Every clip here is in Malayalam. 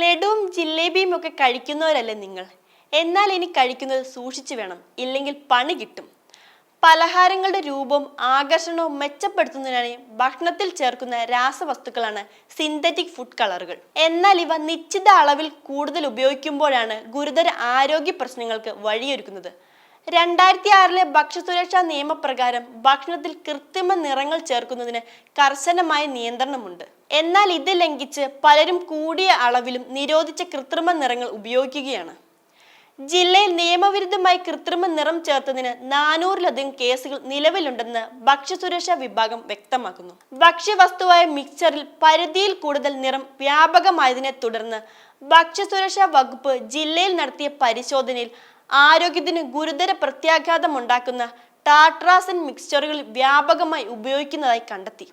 ലഡുവും ജിലേബിയും ഒക്കെ കഴിക്കുന്നവരല്ലേ നിങ്ങൾ? എന്നാൽ ഇനി കഴിക്കുന്നത് സൂക്ഷിച്ചു വേണം ഇല്ലെങ്കിൽ പണി കിട്ടും. പലഹാരങ്ങളുടെ രൂപവും ആകർഷണവും മെച്ചപ്പെടുത്തുന്നതിനായി ഭക്ഷണത്തിൽ ചേർക്കുന്ന രാസവസ്തുക്കളാണ് സിന്തറ്റിക് ഫുഡ് കളറുകൾ എന്നാൽ ഇവ നിശ്ചിത അളവിൽ കൂടുതൽ ഉപയോഗിക്കുമ്പോഴാണ് ഗുരുതര ആരോഗ്യ പ്രശ്നങ്ങൾക്ക് വഴിയൊരുക്കുന്നത്. രണ്ടായിരത്തി ആറിലെ ഭക്ഷ്യസുരക്ഷാ നിയമപ്രകാരം ഭക്ഷണത്തിൽ കൃത്രിമ നിറങ്ങൾ ചേർക്കുന്നതിന് കർശനമായ നിയന്ത്രണമുണ്ട്. എന്നാൽ ഇത് ലംഘിച്ച് പലരും കൂടിയ അളവിലും നിരോധിച്ച കൃത്രിമ നിറങ്ങൾ ഉപയോഗിക്കുകയാണ്. ജില്ലയിൽ നിയമവിരുദ്ധമായി കൃത്രിമ നിറം ചേർത്തതിന് നാനൂറിലധികം കേസുകൾ നിലവിലുണ്ടെന്ന് ഭക്ഷ്യസുരക്ഷാ വിഭാഗം വ്യക്തമാക്കുന്നു. ഭക്ഷ്യവസ്തുവായ മിക്സറിൽ പരിധിയിൽ കൂടുതൽ നിറം വ്യാപകമായതിനെ തുടർന്ന് ഭക്ഷ്യസുരക്ഷാ വകുപ്പ് ജില്ലയിൽ നടത്തിയ പരിശോധനയിൽ ആരോഗ്യത്തിന് ഗുരുതര പ്രത്യാഘാതമുണ്ടാക്കുന്ന ടാട്രാസൻ മിക്സ്ചറുകൾ വ്യാപകമായി ഉപയോഗിക്കുന്നതായി കണ്ടെത്തി.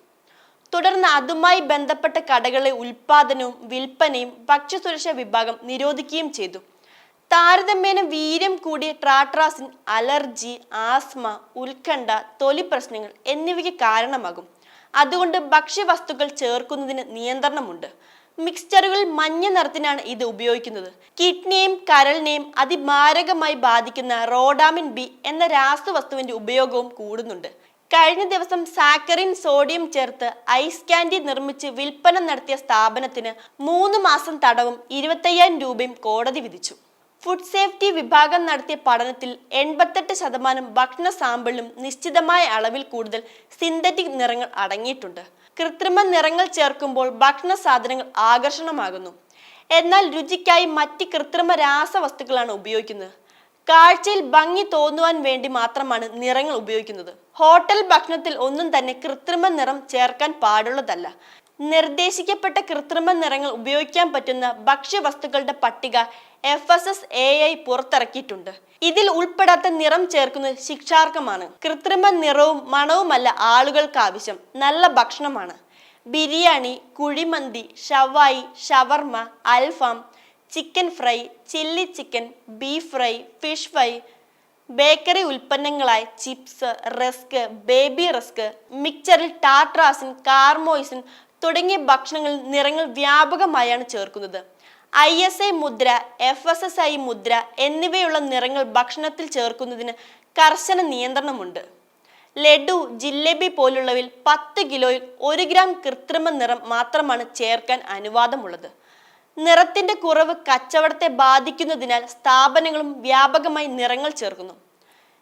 തുടർന്ന് അതുമായി ബന്ധപ്പെട്ട കടകളെ ഉൽപാദനവും വിൽപ്പനയും ഭക്ഷ്യസുരക്ഷാ വിഭാഗം നിരോധിക്കുകയും ചെയ്തു. താരതമ്യേന വീര്യം കൂടിയ ട്രാട്രാസിൻ അലർജി ആസ്മ ഉത്കണ്ഠ തൊലി പ്രശ്നങ്ങൾ എന്നിവയ്ക്ക് കാരണമാകും. അതുകൊണ്ട് ഭക്ഷ്യവസ്തുക്കൾ ചേർക്കുന്നതിന് നിയന്ത്രണമുണ്ട്. മിക്സ്ചറുകളിൽ മഞ്ഞ നിറത്തിനാണ് ഇത് ഉപയോഗിക്കുന്നത്. കിഡ്നിയെയും കരളിനെയും അതിമാരകമായി ബാധിക്കുന്ന റോഡാമിൻ ബി എന്ന രാസവസ്തുവിന്റെ ഉപയോഗവും കൂടുന്നുണ്ട്. കഴിഞ്ഞ ദിവസം സാക്കറിൻ സോഡിയം ചേർത്ത് ഐസ് കാൻഡി നിർമ്മിച്ച് വിൽപ്പന നടത്തിയ സ്ഥാപനത്തിന് മൂന്ന് മാസം തടവും ഇരുപത്തയ്യായിരം രൂപയും കോടതി വിധിച്ചു. ഫുഡ് സേഫ്റ്റി വിഭാഗം നടത്തിയ പഠനത്തിൽ എൺപത്തെട്ട് ശതമാനം ഭക്ഷണ സാമ്പിളിലും നിശ്ചിതമായ അളവിൽ കൂടുതൽ സിന്തറ്റിക് നിറങ്ങൾ അടങ്ങിയിട്ടുണ്ട്. കൃത്രിമ നിറങ്ങൾ ചേർക്കുമ്പോൾ ഭക്ഷണ സാധനങ്ങൾ ആകർഷണമാകുന്നു. എന്നാൽ രുചിക്കായി മറ്റ് കൃത്രിമ രാസവസ്തുക്കളാണ് ഉപയോഗിക്കുന്നത്. കാഴ്ചയിൽ ഭംഗി തോന്നുവാൻ വേണ്ടി മാത്രമാണ് നിറങ്ങൾ ഉപയോഗിക്കുന്നത്. ഹോട്ടൽ ഭക്ഷണത്തിൽ ഒന്നും തന്നെ കൃത്രിമ നിറം ചേർക്കാൻ പാടുള്ളതല്ല. നിർദ്ദേശിക്കപ്പെട്ട കൃത്രിമ നിറങ്ങൾ ഉപയോഗിക്കാൻ പറ്റുന്ന ഭക്ഷ്യവസ്തുക്കളുടെ പട്ടിക F S S A I പുറത്തിറക്കിയിട്ടുണ്ട്. ഇതിൽ ഉൾപ്പെടാത്ത നിറം ചേർക്കുന്നത് ശിക്ഷാർഹമാണ്. കൃത്രിമ നിറവും മണവുമല്ല ആളുകൾക്ക് ആവശ്യം. നല്ല ഭക്ഷണമാണ്. ബിരിയാണി കുഴിമന്തി ഷവായി ഷവർമ അൽഫാം chicken fry chilli chicken beef fry fish fry bakery ഉൽപ്പന്നങ്ങളായ chips rusk baby rusk മിക്സറിൽ ടാട്രാസിൻ കാർമോയിസിൻ തുടങ്ങിയ ഭക്ഷണങ്ങളിൽ നിറങ്ങൾ വ്യാപകമായാണ് ചേർക്കുന്നത്. ഐ എസ് ഐ മുദ്ര എഫ് എസ് എസ് ഐ മുദ്ര എന്നിവയുള്ള നിറങ്ങൾ ഭക്ഷണത്തിൽ ചേർക്കുന്നതിന് കർശന നിയന്ത്രണമുണ്ട്. ലഡു ജിലേബി പോലുള്ളവയിൽ പത്ത് കിലോയിൽ ഒരു ഗ്രാം കൃത്രിമ നിറം മാത്രമാണ് ചേർക്കാൻ അനുവാദമുള്ളത്. നിറത്തിന്റെ കുറവ് കച്ചവടത്തെ ബാധിക്കുന്നതിനാൽ സ്ഥാപനങ്ങളും വ്യാപകമായി നിറങ്ങൾ ചേർക്കുന്നു.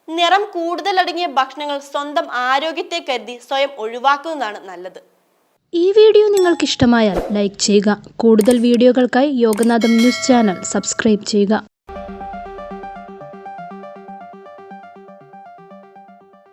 നിറം കൂടുതലടങ്ങിയ ഭക്ഷണങ്ങൾ സ്വന്തം ആരോഗ്യത്തെ കരുതി സ്വയം ഒഴിവാക്കുന്നതാണ് നല്ലത്. ഈ വീഡിയോ നിങ്ങൾക്ക് ഇഷ്ടമായാൽ ലൈക്ക് ചെയ്യുക. കൂടുതൽ വീഡിയോകൾക്കായി യോഗനാഥം ന്യൂസ് ചാനൽ സബ്സ്ക്രൈബ് ചെയ്യുക.